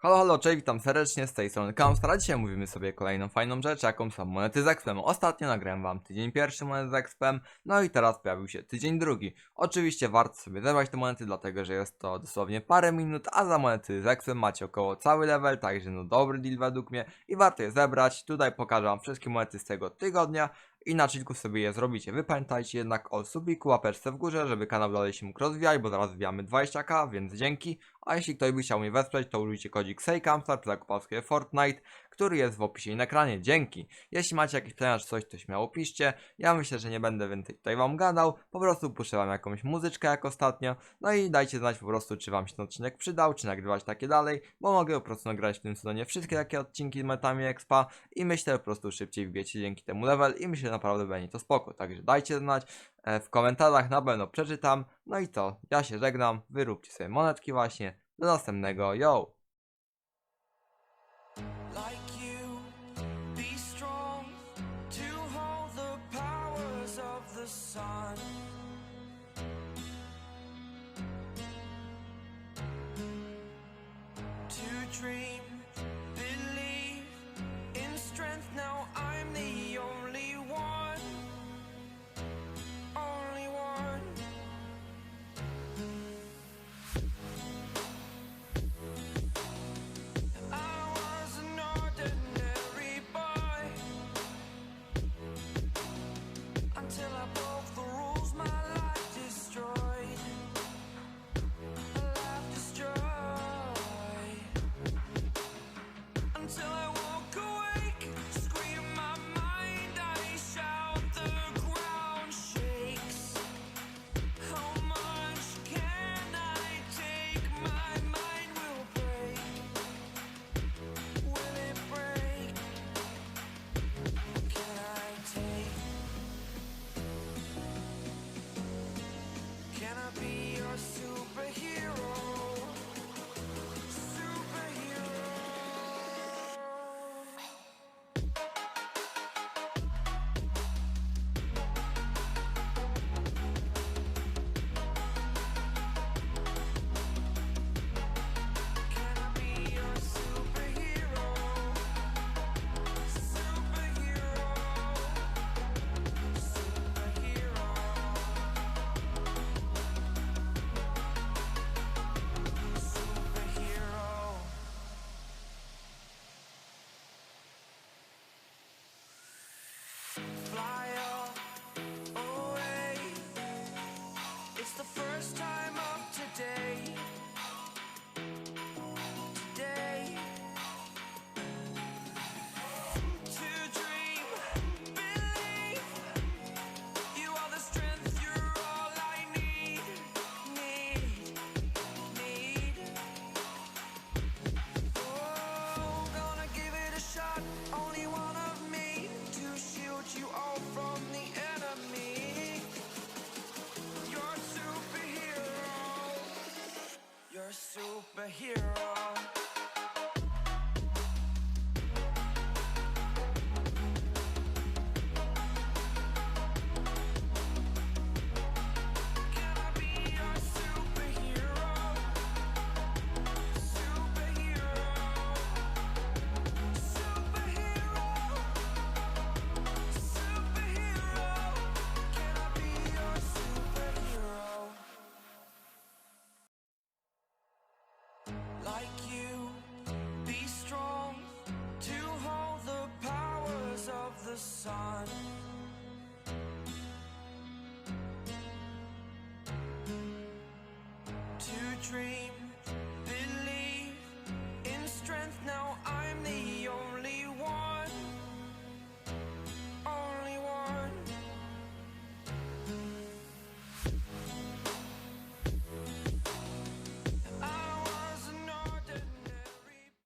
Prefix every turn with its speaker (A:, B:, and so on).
A: Halo, halo, cześć, witam serdecznie z tej strony Kamstra. Dzisiaj mówimy sobie kolejną fajną rzecz, jaką są monety z Expem. Ostatnio nagrałem wam tydzień pierwszy monet z Expem, no i teraz pojawił się tydzień drugi. Oczywiście warto sobie zebrać te monety, dlatego że jest to dosłownie parę minut, a za monety z Expem macie około cały level, także no dobry deal według mnie i warto je zebrać. Tutaj pokażę wam wszystkie monety z tego tygodnia i na odcinku sobie je zrobicie. Wy pamiętajcie jednak o subiku, łapeczce w górze, żeby kanał dalej się mógł rozwijać, bo zaraz wbijamy 20k, więc dzięki. A jeśli ktoś by chciał mnie wesprzeć, to użyjcie kodzik SEJKAMSTAR przy zakupach sobie Fortnite, który jest w opisie i na ekranie. Dzięki. Jeśli macie jakieś pytania czy coś, to śmiało piszcie. Ja myślę, że nie będę więcej tutaj wam gadał. Po prostu puszczę wam jakąś muzyczkę jak ostatnio. No i dajcie znać po prostu, czy wam się ten odcinek przydał, czy nagrywać takie dalej, bo mogę po prostu nagrać w tym sezonie wszystkie takie odcinki z metami Expa i myślę po prostu szybciej wbiecie dzięki temu level i myślę, że naprawdę będzie to spoko. Także dajcie znać e, w komentarzach, na pewno przeczytam. No i to, ja się żegnam, wy róbcie sobie monetki właśnie. Do następnego, yo!
B: Sun. To dream, sun. To dream,